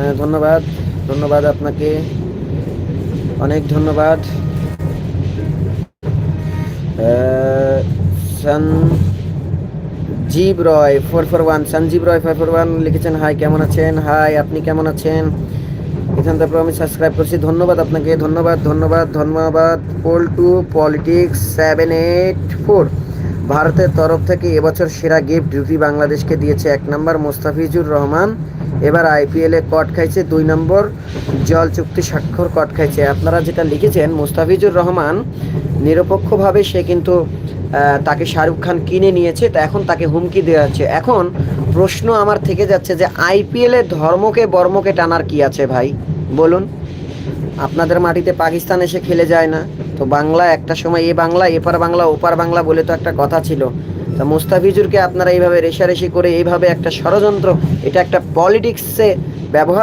হ্যাঁ, ধন্যবাদ। ধন্যবাদ আপনাকে। অনেক ধন্যবাদ। Sanjib Roy four four one Sanjib Roy five four one লিখেছেন হাই কেমন আছেন? হাই আপনি কেমন আছেন? এখান থেকে আমি সাবস্ক্রাইব করছি। ধন্যবাদ আপনাকে ধন্যবাদ ধন্যবাদ ধন্যবাদ। Poll to politics seven eight four ভারতের তরফ থেকে এবছর সেরা গিফট ডিউটি বাংলাদেশকে দিয়েছে এক নম্বর মোস্তাফিজুর রহমান। এবার আইপিএলে কট খাইছে দুই নম্বর, জল চুক্তি স্বাক্ষর কট খাইছে। আপনারা যেটা লিখেছেন, মোস্তাফিজুর রহমান নিরপেক্ষভাবে সে কিন্তু তাকে শাহরুখ খান কিনে নিয়েছে, তা এখন তাকে হুমকি দেওয়া হচ্ছে। এখন প্রশ্ন আমার থেকে যাচ্ছে যে আইপিএলে ধর্মকে বর্মকে টানার কি আছে ভাই? বলুন। আপনাদের মাটিতে পাকিস্তান এসে খেলে যায় না। তো বাংলা একটা সময় এ বাংলা, এপার বাংলা, ওপার বাংলা বলে তো একটা কথা ছিল। তা মুস্তাফিজুরকে আপনারা এইভাবে রেশারেশি করে এইভাবে একটা ষড়যন্ত্র এটা একটা পলিটিক্সে ব্যবহার